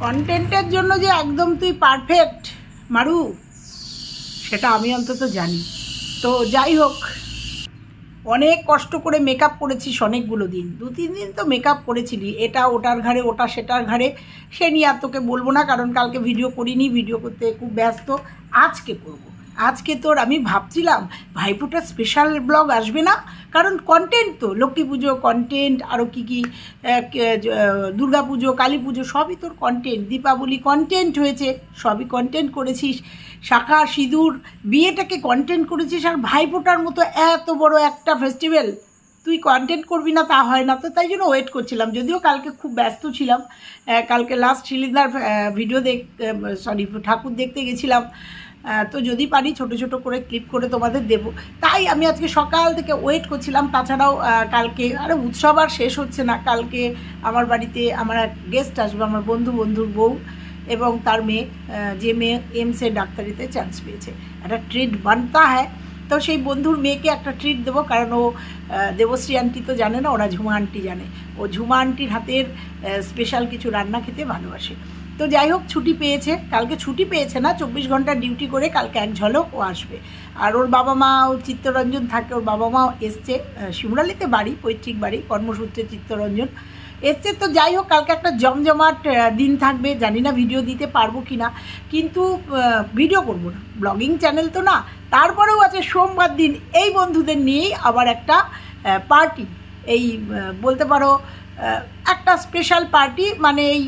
কন্টেন্টের জন্য যে একদম তুই পারফেক্ট মারু, সেটা আমি অন্তত জানি। তো যাই হোক, অনেক কষ্ট করে মেকআপ করেছিস অনেকগুলো দিন। দু, তিন দিন তো মেকআপ করেছিলি, এটা ওটার ঘাড়ে, ওটা সেটার ঘাড়ে। সে নিয়ে আর তোকে বলব না, কারণ কালকে ভিডিও করিনি ভিডিও করতে খুব ব্যস্ত। আজকে করব। আজকে তোর আমি ভাবছিলাম ভাইফোঁটা স্পেশাল ব্লগ আসবে না? কারণ কন্টেন্ট তো, লক্ষ্মী পুজো কন্টেন্ট আরও কী কী দুর্গা পুজো, কালী পুজো, সবই তোর কন্টেন্ট দীপাবলি কন্টেন্ট হয়েছে, সবই কন্টেন্ট করেছিস। শাখা, সিঁদুর, বিয়েটাকে কন্টেন্ট করেছিস আর ভাইফোঁটার মতো এত বড় একটা ফেস্টিভ্যাল তুই কন্টেন্ট করবি না, তা হয় না। তো তাই জন্য ওয়েট করছিলাম, যদিও কালকে খুব ব্যস্ত ছিলাম। কালকে লাস্ট শিলিদার ভিডিও দেখ সরি ঠাকুর দেখতে গেছিলাম। তো যদি পারি ছোট ছোট করে ক্লিপ করে তোমাদের দেব। তাই আমি আজকে সকাল থেকে ওয়েট করছিলাম। তাছাড়াও কালকে আরে উৎসব আর শেষ হচ্ছে না। কালকে আমার বাড়িতে আমার এক গেস্ট আসবে, আমার বন্ধু বন্ধুর বউ এবং তার মেয়ে যে মেয়ে এমসে ডাক্তারিতে চান্স পেয়েছে। একটা ট্রিট বানতা হয় তো সেই বন্ধুর মেয়েকে একটা ট্রিট দেবো, কারণ ও দেবশ্রী আন্টি তো জানে না, ওরা ঝুমা আন্টি জানে। ও ঝুমা আন্টির হাতের স্পেশাল কিছু রান্না খেতে ভালোবাসে। তো যাই হোক, ছুটি পেয়েছে। কালকে ছুটি পেয়েছে না, চব্বিশ ঘণ্টা ডিউটি করে কালকে এক ঝলক ও আসবে। আর ওর বাবা মা ও চিত্তরঞ্জন থাকে, ওর বাবা মাও এসছে শিমরালিতে বাড়ি, পৈতৃক বাড়ি, কর্মসূত্রে চিত্তরঞ্জন। এসছে তো যাই হোক, কালকে একটা জমজমাট দিন থাকবে, জানি না ভিডিও দিতে পারব কি না কিন্তু ভিডিও করব না। ব্লগিং চ্যানেল তো না, তারপরেও আছে সোমবার দিন। এই বন্ধুদের নিয়েই আবার একটা পার্টি এই বলতে পারো একটা স্পেশাল পার্টি মানে এই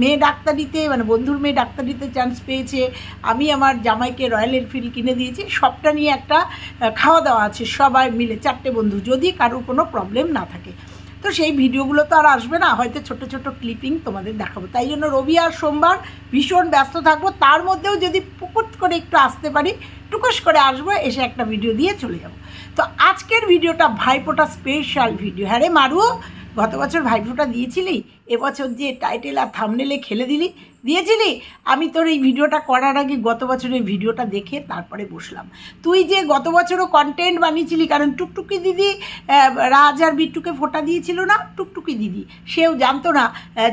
মেয়ে ডাক্তারিতে মানে বন্ধুর মেয়ে ডাক্তারিতে চান্স পেয়েছে। আমি আমার জামাইকে রয়্যাল এনফিল্ড কিনে দিয়েছি। সবটা নিয়ে একটা খাওয়া দাওয়া আছে, সবাই মিলে, চারটে বন্ধু। যদি কারোর কোনো প্রবলেম না থাকে। তো সেই ভিডিওগুলো তো আর আসবে না, হয়তো ছোট ছোট ক্লিপিং তোমাদের দেখাবো। তাই জন্য রবি আর সোমবার ভীষণ ব্যস্ত থাকব। তার মধ্যেও যদি পুকুট করে একটু আসতে পারি, টুকুস করে আসব, এসে একটা ভিডিও দিয়ে চলে যাব। তো আজকের ভিডিওটা ভাইফোঁটা স্পেশাল ভিডিও হ্যাঁ রে মারু? গত বছর ভাইফোঁটা দিয়েছিলি, এবছর যে টাইটেল আর থামনেলে খেলে দিলি, দিয়েছিলি? আমি তোর এই ভিডিওটা করার আগে গত বছরের ভিডিওটা দেখে তারপরে বসলাম। তুই যে গত বছরও কন্টেন্ট বানিয়েছিলি, কারণ টুকটুকি দিদি রাজ আর বিট্টুকে ফোঁটা দিয়েছিল না? টুকটুকি দিদি, সেও জানতো না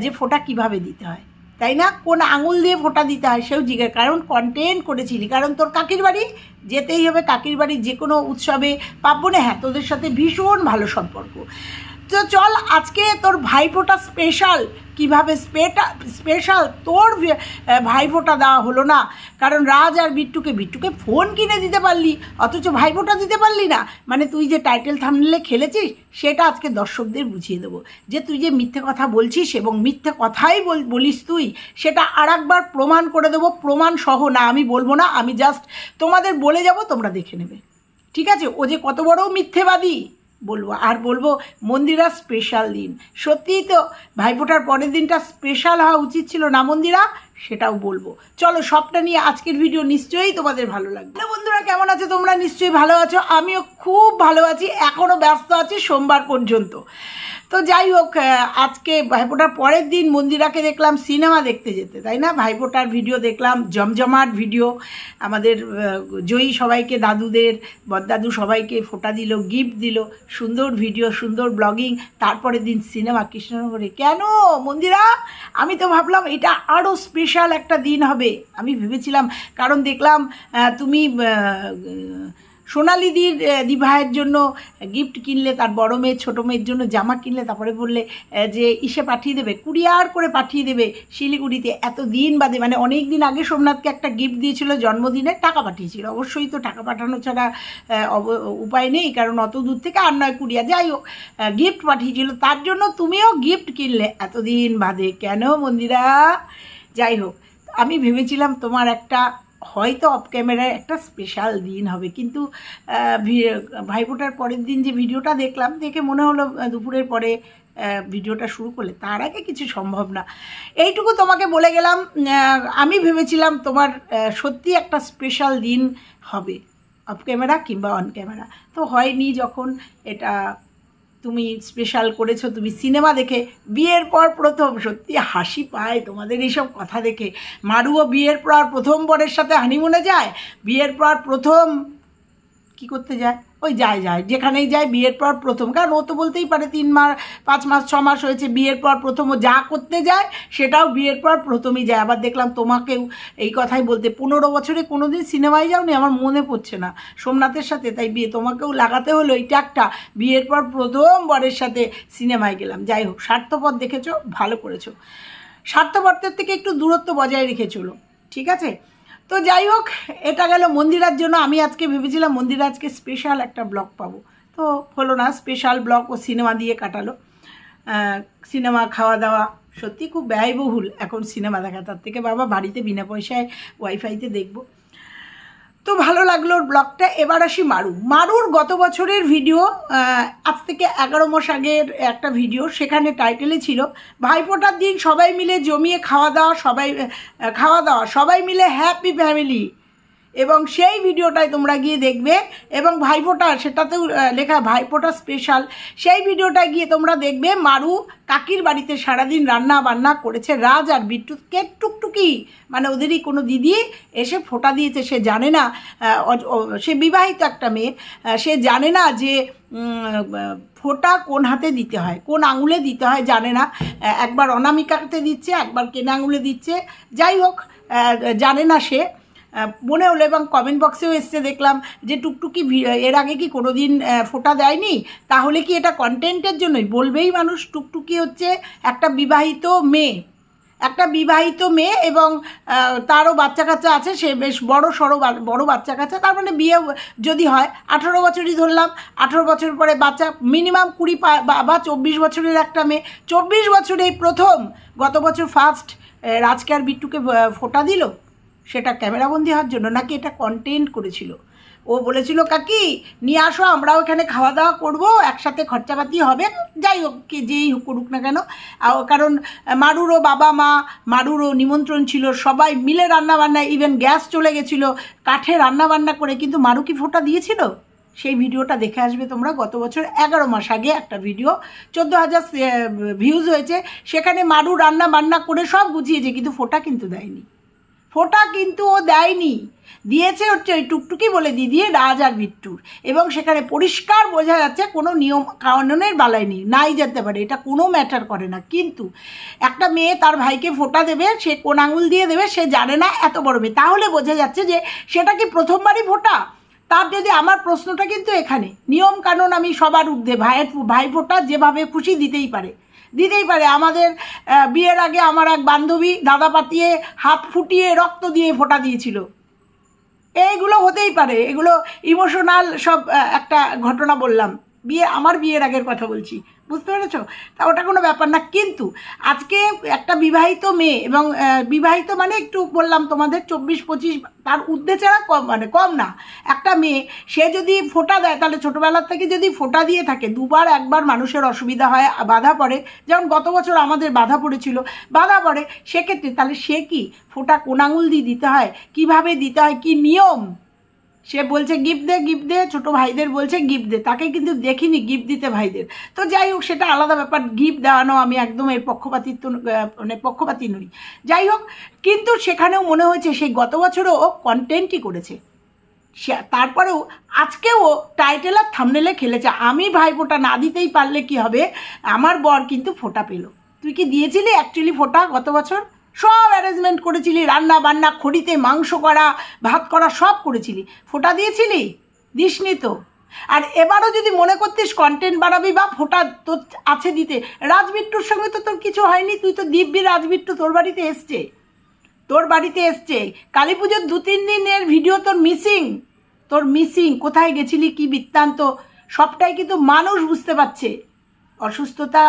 যে ফোঁটা কীভাবে দিতে হয়। তাই না? কোন আঙুল দিয়ে ফোঁটা দিতে হয় সেও জিজ্ঞাসা, কারণ কন্টেন্ট করেছিলি, কারণ তোর কাকির বাড়ি যেতেই হবে, কাকির বাড়ি যে কোনো উৎসবে পাবো না হ্যাঁ তোদের সাথে ভীষণ ভালো সম্পর্ক। তো চল আজকে তোর ভাইফোঁটা স্পেশাল কীভাবে স্পেটা স্পেশাল তোর ভাইফোঁটা দেওয়া হলো না। কারণ রাজ আর বিট্টুকে বিট্টুকে ফোন কিনে দিতে পারলি। অথচ ভাইফোঁটা দিতে পারলি না। মানে তুই যে টাইটেল থামলে খেলেছিস, সেটা আজকে দর্শকদের বুঝিয়ে দেবো। যে তুই যে মিথ্যে কথা বলছিস এবং মিথ্যে কথাই বল- বলিস তুই, সেটা আর একবার প্রমাণ করে দেবো। প্রমাণ সহ না আমি বলব না, আমি জাস্ট তোমাদের বলে যাব, তোমরা দেখে নেবে। ঠিক আছে? ও যে কত বড় মিথ্যেবাদী। বলব। আর বলব, মন্দিরা স্পেশাল দিন। সত্যিই তো, ভাইফোঁটার পরের দিনটা স্পেশাল হওয়া উচিত ছিল না মন্দিরা? সেটাও বলব। চলো, সবটা নিয়ে আজকের ভিডিও নিশ্চয়ই তোমাদের ভালো লাগবে। হ্যালো বন্ধুরা, কেমন আছে? তোমরা নিশ্চয়ই ভালো আছো। আমিও খুব ভালো আছি এখনও ব্যস্ত আছি সোমবার পর্যন্ত। তো যাই হোক আজকে ভাইফোঁটার পরের দিন মন্দিরাকে দেখলাম সিনেমা দেখতে যেতে, তাই না? ভাইফোঁটার ভিডিও দেখলাম, জমজমাট ভিডিও, আমাদের জয়ী সবাইকে, দাদুদের, বদদাদু সবাইকে ফোঁটা দিল, গিফট দিল, সুন্দর ভিডিও, সুন্দর ব্লগিং, তারপরের দিন সিনেমা কৃষ্ণনগরে। কেন মন্দিরা? আমি তো ভাবলাম এটা আরও স্পেশাল একটা দিন হবে। আমি ভেবেছিলাম, কারণ দেখলাম তুমি সোনালিদির দিভাইয়ের জন্য গিফট কিনলে, তার বড় মেয়ে, ছোটো মেয়ের জন্য জামা কিনলে, তারপরে বললে যে ইসে পাঠিয়ে দেবে, কুরিয়ার করে পাঠিয়ে দেবে শিলিগুড়িতে এত দিন বাদে মানে অনেক দিন আগে সোমনাথকে একটা গিফট দিয়েছিল জন্মদিনে টাকা পাঠিয়েছিল। অবশ্যই তো টাকা পাঠানো ছাড়া উপায় নেই, কারণ অত দূর থেকে আর নয় কুরিয়া যাই হোক গিফট পাঠিয়েছিল, তার জন্য তুমিও গিফট কিনলে, এতদিন বাদে। কেন মন্দিরা? যাই হোক, আমি ভেবেছিলাম তোমার একটা হয়তো অফ ক্যামেরায় একটা স্পেশাল দিন হবে, কিন্তু ভাইফোঁটার পরের দিন যে ভিডিওটা দেখলাম, দেখে মনে হলো দুপুরের পরে ভিডিওটা শুরু করলে, তার আগে কিছু সম্ভব না। এইটুকু তোমাকে বলে গেলাম আমি ভেবেছিলাম তোমার সত্যি একটা স্পেশাল দিন হবে অফ ক্যামেরা কিংবা অন ক্যামেরা তো হয়নি যখন এটা তুমি স্পেশাল করেছ, তুমি সিনেমা দেখে, বিয়ের পর প্রথম, সত্যি হাসি পায় তোমাদের এইসব কথা দেখে। মারুও বিয়ের পর প্রথম বরের সাথে হানিমুনে যায়, বিয়ের পর প্রথম কি করতে যায়? ওই যায় যায়। যেখানেই যায়, বিয়ের পর প্রথম। কারণ ও তো বলতেই পারে তিন মাস, পাঁচ মাস, ছ মাস হয়েছে, বিয়ের পর প্রথম ও যা করতে যায়, সেটাও বিয়ের পর প্রথমেই যায়। আবার দেখলাম তোমাকেও এই কথাই বলতে, পনেরো বছরে কোনো দিন সিনেমায় যাওনি? আমার মনে পড়ছে না। সোমনাথের সাথে তাই বিয়ে। তোমাকেও লাগাতে হলো এই ট্যাগটা। বিয়ের পর প্রথম বরের সাথে সিনেমায় গেলাম। যাই হোক, স্বার্থপর দেখেছ, ভালো করেছ। স্বার্থপরদের থেকে একটু দূরত্ব বজায় রেখে চলো ঠিক আছে? তো যাই হোক, এটা গেল মন্দিরার জন্য। আমি আজকে ভেবেছিলাম মন্দিরা আজকে স্পেশাল একটা ব্লগ পাবো। তো হলো না স্পেশাল ব্লগ ও সিনেমা দিয়ে কাটালো। সিনেমা খাওয়া দাওয়া সত্যি খুব ব্যয়বহুল এখন সিনেমা দেখা। তার থেকে বাবা বাড়িতে বিনা পয়সায় ওয়াইফাইতে দেখব। তো ভালো লাগল ব্লগটা, এবার আসি মারু। মারুর গত বছরের ভিডিও আজ থেকে এগারো মাস আগের একটা ভিডিও সেখানে টাইটেলে ছিল ভাইফোঁটার দিন সবাই মিলে জমিয়ে খাওয়া দাওয়া, সবাই খাওয়া দাওয়া, সবাই মিলে হ্যাপি ফ্যামিলি এবং সেই ভিডিওটাই তোমরা গিয়ে দেখবে এবং ভাইফোঁটা, সেটাতেও লেখা ভাইফোঁটা স্পেশাল সেই ভিডিওটা গিয়ে তোমরা দেখবে মারু কাকির বাড়িতে সারাদিন রান্না বান্না করেছে রাজ আর বিট্টুকে টুকটুকি। মানে ওদেরই কোনো দিদি এসে ফোঁটা দিয়েছে, সে জানে না সে বিবাহিত একটা মেয়ে সে জানে না যে ফোঁটা কোন হাতে দিতে হয়, কোন আঙুলে দিতে হয় জানে না। একবার অনামিকাতে দিচ্ছে, একবার কেনা আঙুলে দিচ্ছে। যাই হোক জানে না সে। মনে হলো এবং কমেন্ট বক্সেও এসছে, দেখলাম যে টুকটুকি এর আগে কি কোনো দিন ফোটা দেয়নি? তাহলে কি এটা কন্টেন্টের জন্যই? বলবেই মানুষ, টুকটুকি হচ্ছে একটা বিবাহিত মেয়ে। একটা বিবাহিত মেয়ে এবং তারও বাচ্চা কাচ্চা আছে, সে বেশ বড় সড়ো বড় বাচ্চা কাচ্চা, তার মানে বিয়ে যদি হয়, আঠারো বছরই ধরলাম, আঠারো বছর পরে বাচ্চা মিনিমাম কুড়ি বা চব্বিশ বছরের একটা মেয়ে। চব্বিশ বছরেই প্রথম, গত বছর ফার্স্ট রাজকে আর বিট্টুকে ফোটা দিল। সেটা ক্যামেরাবন্দি হওয়ার জন্য নাকি এটা কন্টেন্ট করেছিল? ও বলেছিল, কাকি, নিয়ে আসো, আমরাও এখানে খাওয়া দাওয়া করব, একসাথে খরচাপাতি হবে, যাই হোক, কে যেই করুক না কেন। কারণ মারুরও বাবা মা, মারুরও নিমন্ত্রণ ছিল, সবাই মিলে রান্না বান্না ইভেন গ্যাস চলে গেছিল, কাঠে রান্না বান্না করে, কিন্তু মারু কি ফোঁটা দিয়েছিল? সেই ভিডিওটা দেখে আসবে তোমরা, গত বছর এগারো মাস আগে একটা ভিডিও, চোদ্দ হাজার ভিউজ হয়েছে, সেখানে মারু রান্না বান্না করে সব গুছিয়েছে, কিন্তু ফোঁটা কিন্তু দেয়নি। ফোঁটা কিন্তু ও দেয়নি। দিয়েছে হচ্ছে ওই টুকটুকি বলে দিদিয়ে রাজ আর বিট্টুর। এবং সেখানে পরিষ্কার বোঝা যাচ্ছে কোনো নিয়ম কানুনের বালাই নেই, নাই যেতে পারে, এটা কোনো ম্যাটার করে না। কিন্তু একটা মেয়ে তার ভাইকে ফোঁটা দেবে, সে কোন আঙুল দিয়ে দেবে, সে জানে না এত বড় মেয়ে। তাহলে বোঝা যাচ্ছে যে সেটা কি প্রথমবারই ফোঁটা? তার যদি আমার প্রশ্নটা কিন্তু এখানে, নিয়ম কানুন আমি সবার ঊর্ধ্বে, ভাইয়ের, ভাই ফোঁটা যেভাবে খুশি দিতেই পারে। দিতেই পারে। আমাদের বিয়ের আগে আমার এক বান্ধবী দাদা পাতিয়ে হাত ফুটিয়ে রক্ত দিয়ে ফোটা দিয়েছিল। এইগুলো হতেই পারে। এগুলো ইমোশনাল সব একটা ঘটনা বললাম। বিয়ে, আমার বিয়ের আগের কথা বলছি। বুঝতে পেরেছ? তা ওটা কোনো ব্যাপার না। কিন্তু আজকে একটা বিবাহিত মেয়ে এবং বিবাহিত মানে একটু বললাম তোমাদের চব্বিশ পঁচিশ তার উদ্দে ছাড়া কম মানে কম না। একটা মেয়ে, সে যদি ফোঁটা দেয়, তাহলে ছোটোবেলার থেকে যদি ফোটা দিয়ে থাকে, দুবার একবার মানুষের অসুবিধা হয়, বাধা পড়ে। যেমন গত বছর আমাদের বাধা পড়েছিল, বাধা পড়ে, সেক্ষেত্রে তাহলে সে কি ফোঁটা কোন আঙুল দিয়ে দিতে হয়? কীভাবে দিতে হয়? কি নিয়ম? সে বলছে গিফট দে গিফট দে। ছোটো ভাইদের বলছে গিফট দে। তাকে কিন্তু দেখিনি গিফট দিতে ভাইদের। তো যাই হোক, সেটা আলাদা ব্যাপার। গিফট দেওয়ানো আমি একদম এর পক্ষপাতিত্ব মানে পক্ষপাতি নই। যাই হোক, কিন্তু সেখানেও মনে হয়েছে সেই গত বছরও ও কন্টেন্টই করেছে। সে- তারপরেও আজকেও টাইটেল আর থামনেলে খেলেছে। আমি ভাইফোঁটা না দিতেই পারলে কি হবে? আমার বর কিন্তু ফোঁটা পেল। তুই কি দিয়েছিলি অ্যাকচুয়ালি ফোঁটা গত বছর? সব অ্যারেঞ্জমেন্ট করেছিলি, রান্না বান্না, খড়িতে মাংস করা, ভাত করা, সব করেছিলি। ফোটা দিয়েছিলি? দিসনি তো। আর এবারও যদি মনে করতিস কন্টেন্ট বাড়াবি বা ফোটা তোর আছে দিতে রাজবিট্টুর সঙ্গে তো তোর কিছু হয়নি, তুই তো দিব্যি রাজবিট্টু তোর বাড়িতে এসছে। তোর বাড়িতে এসছে। কালী পুজোর দু তিন দিনের ভিডিও তোর মিসিং তোর মিসিং কোথায় গেছিলি, কি বৃত্তান্ত? সবটাই কিন্তু মানুষ বুঝতে পারছে। অসুস্থতা,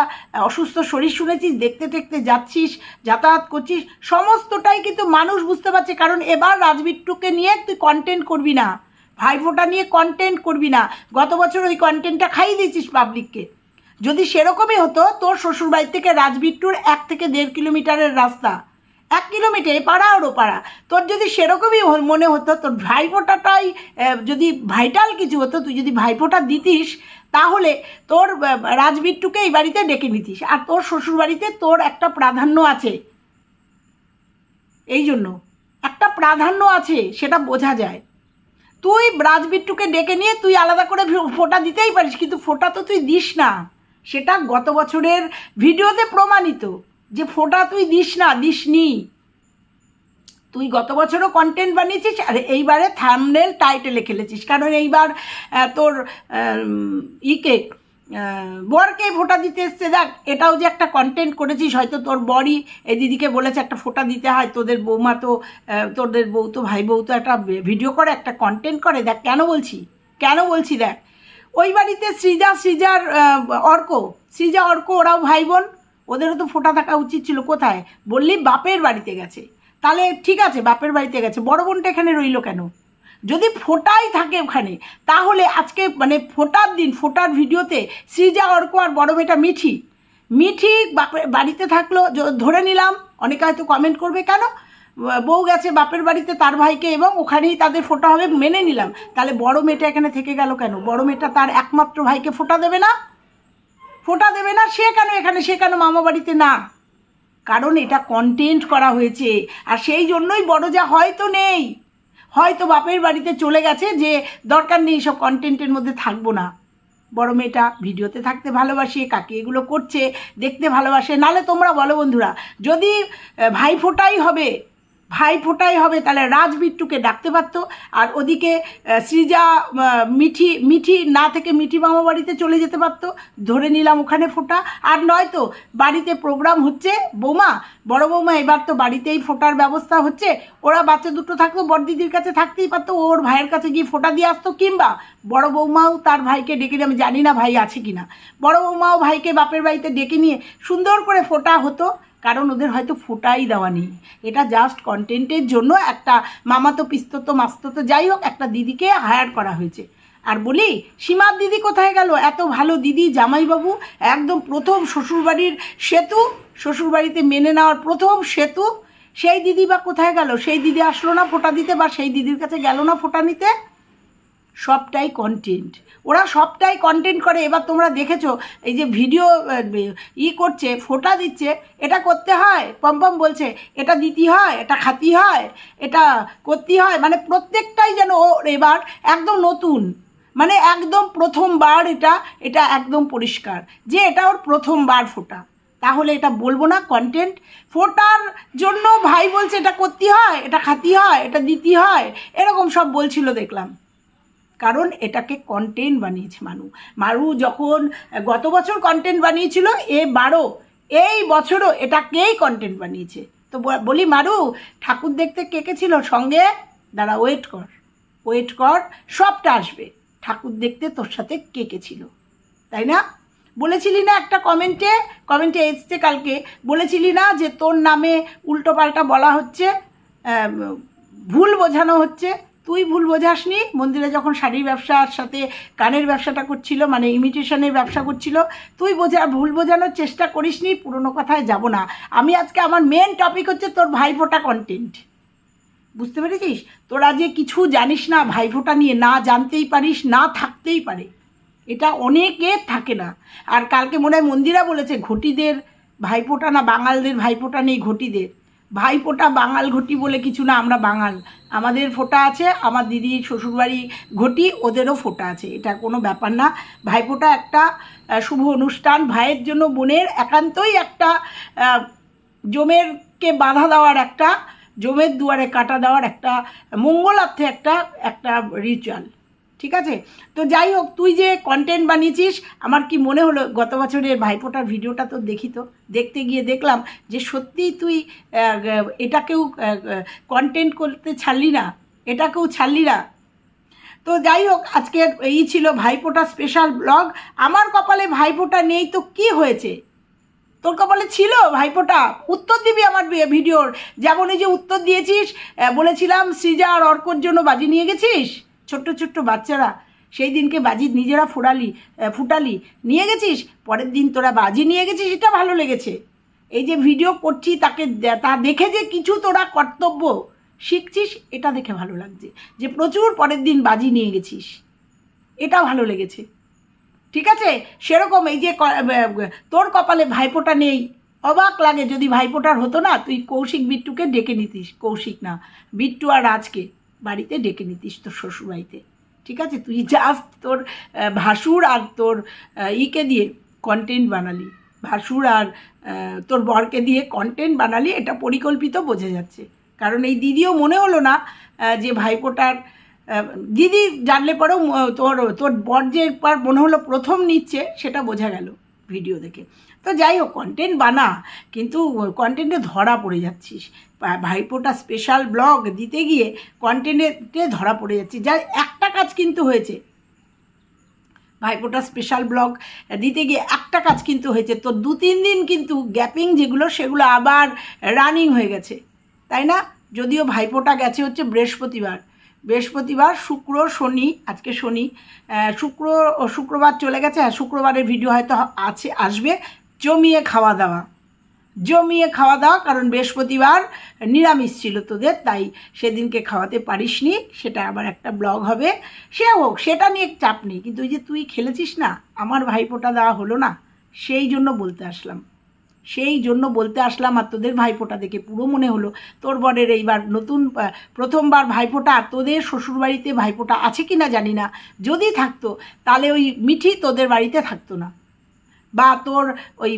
অসুস্থ শরীর শুনেছিস, দেখতে দেখতে যাচ্ছিস, যাতায়াত করছিস, সমস্তটাই কিন্তু মানুষ বুঝতে পারছে, কারণ এবার রাজবিট্টুকে নিয়ে তুই কন্টেন্ট করবি না। ভাইফোঁটা নিয়ে কন্টেন্ট করবি না। গত বছর ওই কন্টেন্টটা খাইয়ে দিয়েছিস পাবলিককে যদি সেরকমই হতো, তোর শ্বশুরবাড়ি থেকে রাজবিট্টুর এক থেকে দেড় কিলোমিটারের রাস্তা। এক কিলোমিটার পাড়া ওর পাড়া তোর যদি সেরকমই মনে হতো, তোর ভাইফোঁটাটাই যদি ভাইটাল কিছু হতো, তুই যদি ভাইফোঁটা দিতিস তাহলে তোর রাজবিট্টুকে এই বাড়িতে ডেকে নিতিস। আর তোর শ্বশুরবাড়িতে তোর একটা প্রাধান্য আছে। এই জন্য একটা প্রাধান্য আছে, সেটা বোঝা যায়। তুই রাজবিট্টুকে ডেকে নিয়ে তুই আলাদা করে ফোঁটা দিতেই পারিস, কিন্তু ফোটা তো তুই দিস না। সেটা গত বছরের ভিডিওতে প্রমাণিত। যে ফোটা তুই দিস না, দিসনি। তুই গত বছরও কন্টেন্ট বানিয়েছিস, আর এইবারে থামনেল টাইটেলে খেলেছিস। কারণ এইবার তোর ইকে বরকে ফোঁটা দিতে এসছে। দেখ, এটাও যে একটা কন্টেন্ট করেছিস, হয়তো তোর বরই এই দিদিকে বলেছে, একটা ফোটা দিতে হয়। তোদের বৌমা তো তোদের বউ তো, ভাই বউ তো একটা ভিডিও করে, একটা কন্টেন্ট করে। দেখ, কেন বলছি? কেন বলছি দেখ? ওই বাড়িতে সৃজা, সৃজার অর্ক, সৃজা, অর্ক, ওরাও ভাই বোন, ওদেরও তো ফোঁটা থাকা উচিত ছিল। কোথায়? বললি বাপের বাড়িতে গেছে। তাহলে ঠিক আছে, বাপের বাড়িতে গেছে। বড় বোনটা এখানে রইল কেন? যদি ফোটাই থাকে ওখানে, তাহলে আজকে মানে ফোটার দিন, ফোটার ভিডিওতে সৃজা, অর্ক আর বড় মেয়েটা মিঠি। মিঠি বাড়িতে থাকল ধরে নিলাম, অনেকে হয়তো কমেন্ট করবে কেন? বউ গেছে বাপের বাড়িতে, তার ভাইকে, এবং ওখানেই তাদের ফোটা হবে, মেনে নিলাম। তাহলে বড় মেয়েটা এখানে থেকে গেল কেন? বড় মেয়েটা তার একমাত্র ভাইকে ফোটা দেবে না? ফোটা দেবে না, সে কেন এখানে? সে কেন মামা বাড়িতে না? কারণ এটা কন্টেন্ট করা হয়েছে। আর সেই জন্যই বড় যা হয়তো নেই। হয়তো বাপের বাড়িতে চলে গেছে যে দরকার নেই সব কন্টেন্টের মধ্যে থাকব না। বড় মেয়েটা ভিডিওতে থাকতে ভালোবাসে, কাকে এগুলো করছে, দেখতে ভালোবাসে। নালে তোমরা বলো বন্ধুরা, যদি ভাইফোঁটাই ভাই ফোটাই হবে ভাই ফোটাই হবে, তাহলে রাজ বিট্টুকে ডাকতে পারতো। আর ওদিকে সৃজা মিঠি মিঠি না থেকে মিঠি মামা বাড়িতে চলে যেতে পারতো। ধরে নিলাম ওখানে ফোটা। আর নয়তো, বাড়িতে প্রোগ্রাম হচ্ছে, বৌমা, বড় বৌমা, এবার তো বাড়িতেই ফোটার ব্যবস্থা হচ্ছে। ওরা বাচ্চা দুটো থাকতো বড়দিদির কাছে থাকতেই পারতো ওর ভাইয়ের কাছে গিয়ে ফোটা দিয়ে আসতো। কিংবা বড় বৌমাও তার ভাইকে ডেকে নিয়ে, আমি জানি না ভাই আছে কিনা। বড় বৌমাও ভাইকে বাপের বাড়িতে ডেকে নিয়ে সুন্দর করে ফোটা হতো। কারণ ওদের হয়তো ফোটাই দেওয়া নেই। এটা জাস্ট কন্টেন্টের জন্য একটা মামাতো, পিস্ততো, মাস্ততো যাই হোক, একটা দিদিকে হায়ার করা হয়েছে। আর বলি, সীমার দিদি কোথায় গেল? এত ভালো দিদি, জামাইবাবু, একদম প্রথম শ্বশুরবাড়ির সেতু, শ্বশুরবাড়িতে মেনে নেওয়ার প্রথম সেতু। সেই দিদি বা কোথায় গেল? সেই দিদি আসলো না ফোটা দিতে বা সেই দিদির কাছে গেল না ফোটা নিতে? সবটাই কন্টেন্ট ওরা সবটাই কন্টেন্ট করে। এবার তোমরা দেখেছ, এই যে ভিডিও ই করছে, ফোটা দিচ্ছে, এটা করতে হয়। পম্পম বলছে, এটা দিতে হয়, এটা খাতি হয়, এটা করতে হয়। মানে প্রত্যেকটাই যেন ও এবার একদম নতুন। মানে একদম প্রথমবার এটা এটা একদম পরিষ্কার। যে এটা ওর প্রথমবার ফোটা। তাহলে এটা বলব না কন্টেন্ট ফোটার জন্য ভাই বলছে, এটা করতে হয়, এটা খাতি হয়, এটা দিতে হয়। এরকম সব বলছিল দেখলাম। কারণ এটাকে কন্টেন্ট বানিয়েছে মানু। মারু যখন গত বছর কন্টেন্ট বানিয়েছিল, এ বারো, এই বছরও এটাকেই কন্টেন্ট বানিয়েছে। তো বলি মারু, ঠাকুর দেখতে কে কে ছিল? সঙ্গে? দাঁড়া ওয়েট কর ওয়েট কর, সবটা আসবে। ঠাকুর দেখতে তোর সাথে কে কে ছিল? তাই না? বলেছিলি না একটা কমেন্টে কমেন্টে এসছে কালকে, বলেছিলি না যে তোর নামে উল্টোপাল্টা বলা হচ্ছে ভুল বোঝানো হচ্ছে? তুই ভুল বোঝাসনি। মন্দিরে যখন শাড়ির ব্যবসার সাথে কানের ব্যবসাটা করছিল মানে ইমিটেশনের ব্যবসা করছিল, তুই বোঝা, ভুল বোঝানোর চেষ্টা করিসনি, পুরনো কথায় যাব না। আমি আজকে আমার মেন টপিক হচ্ছে তোর ভাইফোঁটা কন্টেন্ট বুঝতে পেরেছিস? তোরা যে কিছু জানিস না, ভাইফোঁটা নিয়ে না জানতেই পারিস, না থাকতেই পারে। এটা অনেকের থাকে না। আর কালকে মনে হয় মন্দিরা বলেছে, ঘটিদের ভাইফোঁটা না, বাঙালদের ভাইফোঁটা নেই, ঘটিদের। ভাইফোঁটা বাঙাল ঘটি বলে কিছু না, আমরা বাঙাল। আমাদের ফোঁটা আছে, আমার দিদি শ্বশুরবাড়ি ঘটি, ওদেরও ফোঁটা আছে, এটা কোনো ব্যাপার না। ভাইফোঁটা একটা শুভ অনুষ্ঠান, ভাইয়ের জন্য বোনের একান্তই একটা জমেরকে বাধা দেওয়ার একটা, জমের দুয়ারে কাটা দেওয়ার একটা, মঙ্গলার্থে একটা একটা রিচুয়াল ঠিক আছে? তো যাই হোক, তুই যে কন্টেন্ট বানিয়েছিস, আমার কি মনে হলো, গত বছরের ভাইফোঁটার ভিডিওটা তো দেখি তো। দেখতে গিয়ে দেখলাম যে সত্যিই তুই এটাকেও কন্টেন্ট করতে ছাড়লি না, এটাকেও ছাড়লি না। তো যাই হোক, আজকের এই ছিল ভাইফোঁটা স্পেশাল ব্লগ আমার কপালে ভাইফোঁটা নেই তো কি হয়েছে? তোর কপালে ছিল ভাইফোঁটা? উত্তর দিবি আমার ভিডিওর। যেমন এই যে উত্তর দিয়েছিস বলেছিলাম, সৃজা আর অর্কর জন্য বাজি নিয়ে গেছিস? ছোট্ট ছোট্ট বাচ্চারা সেই দিনকে বাজি নিজেরা আহ, ফুটালি। নিয়ে গেছিস? পরের দিন তোরা বাজি নিয়ে গেছিস? এটা ভালো লেগেছে। এই যে ভিডিও করছি তাকে তা দেখে যে কিছু তোরা কর্তব্য শিখছিস এটা দেখে ভালো লাগছে। যে প্রচুর পরের দিন বাজি নিয়ে গেছিস। এটা ভালো লেগেছে। ঠিক আছে? সেরকম এই যে তোর কপালে ভাইফোঁটা নেই। অবাক লাগে যদি ভাইফোঁটার হতো না তুই কৌশিক বিট্টুকে ডেকে নিতিস। কৌশিক না বিট্টু আর রাজকে। বাড়িতে ডেকে নিতিস তোর শ্বশুরবাড়িতে। ঠিক আছে? তুই জাস্ট তোর ভাসুর আর তোর ইকে দিয়ে কন্টেন্ট বানালি। ভাসুর আর তোর বরকে দিয়ে কন্টেন্ট বানালি, এটা পরিকল্পিত বোঝা যাচ্ছে। কারণ এই দিদিও মনে হলো না যে ভাইপোটার দিদি জানলে পরেও তোর তোর বর যে একবার মনে হলো প্রথম নিচ্ছে, সেটা বোঝা গেল ভিডিও দেখে। তো যাই হোক কন্টেন্ট বানা, কিন্তু কন্টেন্টে ধরা পড়ে যাচ্ছিস। ভাইপোটা স্পেশাল ব্লগ দিতে গিয়ে কন্টেন্টে ধরা পড়ে যাচ্ছিস যার একটা কাজ কিন্তু হয়েছে। ভাইপোটা স্পেশাল ব্লগ দিতে গিয়ে একটা কাজ কিন্তু হয়েছে। তো দু তিন দিন কিন্তু গ্যাপিং যেগুলো, সেগুলো আবার রানিং হয়ে গেছে। তাই না? যদিও ভাইপোটা গেছে হচ্ছে বৃহস্পতিবার। বৃহস্পতিবার, শুক্র, শনি, আজকে শনি শুক্র শুক্রবার চলে গেছে। হ্যাঁ শুক্রবারের ভিডিও হয়তো আছে, আসবে। জমিয়ে খাওয়া দাওয়া জমিয়ে খাওয়া দাওয়া, কারণ বৃহস্পতিবার নিরামিষ ছিল তোদের, তাই সেদিনকে খাওয়াতে পারিস নি সেটা আবার একটা ব্লগ হবে। সে হোক, সেটা নিয়ে চাপ নেই, কিন্তু ওই যে তুই খেলেছিস না, আমার ভাইফোঁটা দেওয়া হলো না, সেই জন্য বলতে আসলাম। সেই জন্য বলতে আসলাম, আর তোদের ভাইফোঁটা দেখে পুরো মনে হলো, তোর বরের এইবার নতুন প্রথমবার ভাইফোঁটা, তোদের শ্বশুরবাড়িতে ভাইফোঁটা আছে কি না জানি না। যদি থাকতো, তাহলে ওই মিঠি তোদের বাড়িতে থাকতো না। বা তোর ওই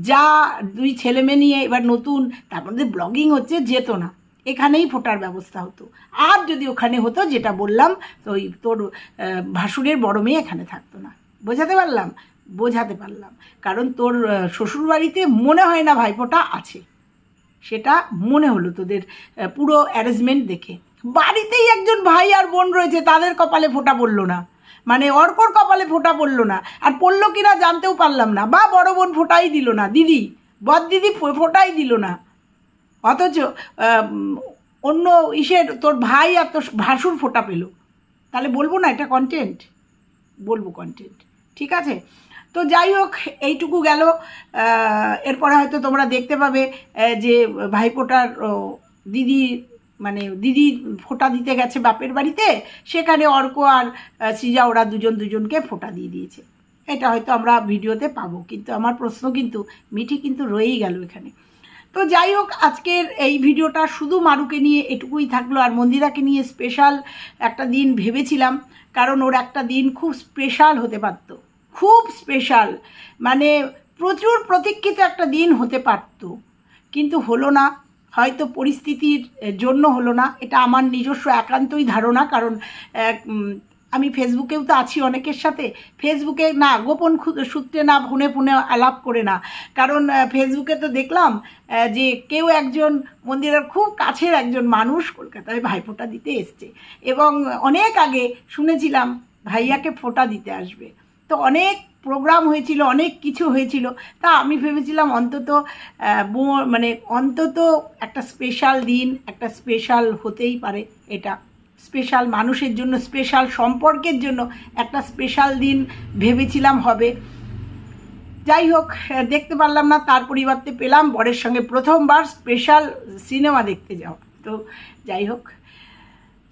যা দুই ছেলে মেয়ে নিয়ে এবার নতুন তারপরে ব্লগিং হচ্ছে, যেত না। এখানেই ফোটার ব্যবস্থা হতো। আর যদি ওখানে হতো, যেটা বললাম, তো ওই তোর ভাসুরের বড় মেয়ে এখানে থাকতো না। বোঝাতে পারলাম? বোঝাতে পারলাম। কারণ তোর শ্বশুরবাড়িতে মনে হয় না ভাইফোঁটা আছে। সেটা মনে হলো তোদের পুরো অ্যারেঞ্জমেন্ট দেখে। বাড়িতেই একজন ভাই আর বোন রয়েছে, তাদের কপালে ফোঁটা পড়ল না। মানে অর্কর কপালে ফোঁটা পড়ল না। আর পড়ল কিনা জানতেও পারলাম না। বা বড় বোন ফোঁটাই দিল না, দিদি বদ দিদি ফোঁটাই দিল না। অথচ অন্য ইসের তোর ভাই আর তোর ভাসুর ফোঁটা পেল। তাহলে বলব না এটা কন্টেন্ট বলব কন্টেন্ট ঠিক আছে? তো যাই হোক, এইটুকু গেল। এরপরে হয়তো তোমরা দেখতে পাবে যে ভাইপোটার দিদি মানে দিদি ফোঁটা দিতে গেছে বাপের বাড়িতে, সেখানে অর্ক আর সৃজা ওরা দুজন দুজনকে ফোঁটা দিয়ে দিয়েছে। এটা হয়তো আমরা ভিডিওতে পাবো, কিন্তু আমার প্রশ্ন কিন্তু, মিঠি কিন্তু রয়েই গেল এখানে। তো যাই হোক, আজকের এই ভিডিওটা শুধু মারুকে নিয়ে এটুকুই থাকল, আর মন্দিরাকে নিয়ে স্পেশাল একটা দিন ভেবেছিলাম, কারণ ওর একটা দিন খুব স্পেশাল হতে পারতো। খুব স্পেশাল মানে প্রচুর প্রতীক্ষিত একটা দিন হতে পারতো, কিন্তু হলো না। হয়তো পরিস্থিতির জন্য হলো না। এটা আমার নিজস্ব একান্তই ধারণা, কারণ আমি ফেসবুকেও তো আছি অনেকের সাথে। ফেসবুকে না, গোপন সূত্রে না, ফোনে ফোনে আলাপ করে না। কারণ ফেসবুকে তো দেখলাম যে কেউ একজন মন্দিরের খুব কাছের একজন মানুষ কলকাতায় ভাইফোঁটা দিতে এসছে। এবং অনেক আগে শুনেছিলাম, ভাইয়াকে ফোঁটা দিতে আসবে। তো অনেক প্রোগ্রাম হয়েছিল, অনেক কিছু হয়েছিল। তা আমি ভেবেছিলাম অন্তত মানে অন্তত একটা স্পেশাল দিন, একটা স্পেশাল হতেই পারে এটা। স্পেশাল মানুষের জন্য স্পেশাল সম্পর্কের জন্য একটা স্পেশাল দিন ভেবেছিলাম হবে। যাই হোক দেখতে পারলাম না, তার পরিবর্তে পেলাম বরের সঙ্গে প্রথমবার স্পেশাল সিনেমা দেখতে যাওয়া। তো যাই হোক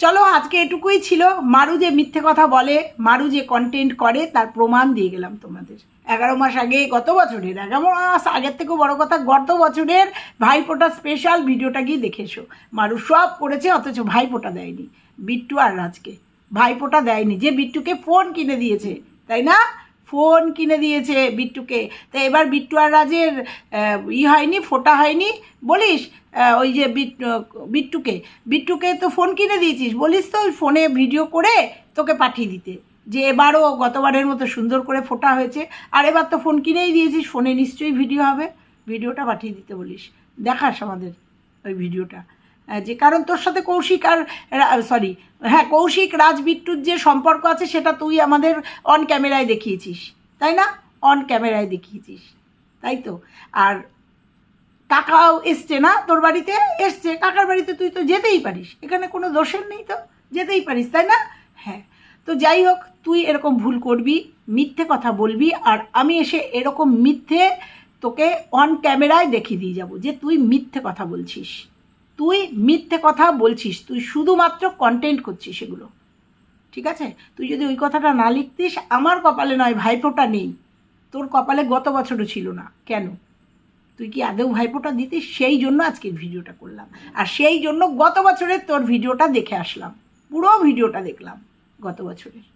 চলো আজকে এটুকুই ছিল। মারু যে মিথ্যে কথা বলে, মারু যে কন্টেন্ট করে, তার প্রমাণ দিয়ে গেলাম তোমাদের। এগারো মাস আগে, গত বছরের, এগারো মাস আগের থেকেও বড় কথা, গত বছরের ভাইফোঁটা স্পেশাল ভিডিওটা গিয়ে দেখে এসো। মারু সব করেছে, অথচ ভাইফোঁটা দেয়নি। বিট্টু আর রাজকে। ভাইফোঁটা দেয়নি। যে বিট্টুকে ফোন কিনে দিয়েছে, তাই না? ফোন কিনে দিয়েছে বিট্টুকে। তা এবার বিট্টু আর রাজের ই হয়নি, ফোটা হয়নি। বলিস ওই যে বিট- বিট্টুকে। বিট্টুকে তো ফোন কিনে দিয়েছিস? বলিস তো ওই ফোনে ভিডিও করে তোকে পাঠিয়ে দিতে। যে এবারও গতবারের মতো সুন্দর করে ফোটা হয়েছে। আর এবার তো ফোন কিনেই দিয়েছিস, ফোনে নিশ্চয়ই ভিডিও হবে। ভিডিওটা পাঠিয়ে দিতে বলিস। দেখাস আমাদের ওই ভিডিওটা। যে কারণ তোর সাথে কৌশিক আর সরি হ্যাঁ কৌশিক, রাজ, বিট্টুর যে সম্পর্ক আছে, সেটা তুই আমাদের অন ক্যামেরায় দেখিয়েছিস। তাই না? অন ক্যামেরায় দেখিয়েছিস। তাই তো? আর কাকাও এসছে না তোর বাড়িতে? এসছে। কাকার বাড়িতে তুই তো যেতেই পারিস। এখানে কোনো দোষের নেই তো? যেতেই পারিস, তাই না? হ্যাঁ। তো যাই হোক, তুই এরকম ভুল করবি, মিথ্যে কথা বলবি, আর আমি এসে এরকম মিথ্যে তোকে অন ক্যামেরায় দেখিয়ে দিয়ে যাব যে তুই মিথ্যে কথা বলছিস। তুই মিথ্যে কথা বলছিস। তুই শুধুমাত্র কন্টেন্ট করছিস এগুলো। ঠিক আছে? তুই যদি ওই কথাটা না লিখতিস, আমার কপালে নয়, ভাইফোঁটা নেই। তোর কপালে গত বছরও ছিল না। কেন? তুই কি আদৌ ভাইপোটা দিতে সেই জন্য আজকে ভিডিওটা করলাম। আর সেই জন্য গত বছরের তোর ভিডিওটা দেখে আসলাম। পুরো ভিডিওটা দেখলাম গত বছরের।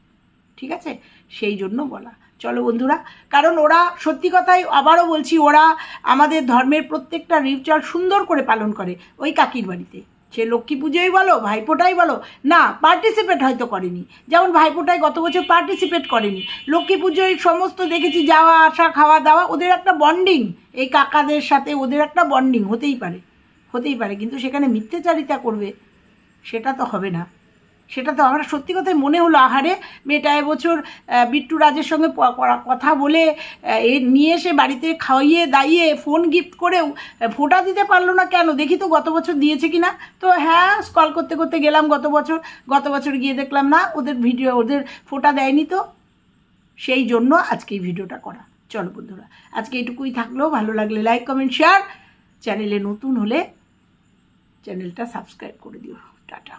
ঠিক আছে? সেই জন্য বলা। চলো বন্ধুরা, কারণ ওরা সত্যি কথাই আবারও বলছি, ওরা আমাদের ধর্মের প্রত্যেকটা রিচুয়াল সুন্দর করে পালন করে ওই কাকির বাড়িতে। সে লক্ষ্মী পুজোই বলো, ভাইফোঁটাই বলো, না পার্টিসিপেট হয়তো করেনি। যেমন ভাইফোঁটায় গত বছর পার্টিসিপেট করেনি। লক্ষ্মী পুজোয় সমস্ত দেখেছি, যাওয়া, আসা, খাওয়া, দাওয়া, ওদের একটা বন্ডিং এই কাকাদের সাথে ওদের একটা বন্ডিং হতেই পারে হতেই পারে, কিন্তু সেখানে মিথ্যাচারিতা করবে, সেটা তো হবে না। সেটা তো আমার সত্যি কথাই মনে হলো, আহারে মেয়েটা এবছর বিট্টু রাজের সঙ্গে কথা বলে এ নিয়ে এসে বাড়িতে খাওয়িয়ে দাইয়ে ফোন গিফট করেও ফোটা দিতে পারল না কেন? দেখি তো গত বছর দিয়েছে কি না তো হ্যাঁ কল করতে করতে গেলাম গত বছর গত বছর গিয়ে দেখলাম না, ওদের ভিডিও ওদের ফোঁটা দেয়নি তো। সেই জন্য আজকে এই ভিডিওটা করা। চলো বন্ধুরা, আজকে এটুকুই থাকল। ভালো লাগলে লাইক কমেন্ট শেয়ার চ্যানেলে নতুন হলে চ্যানেলটা সাবস্ক্রাইব করে দিও। টাটা।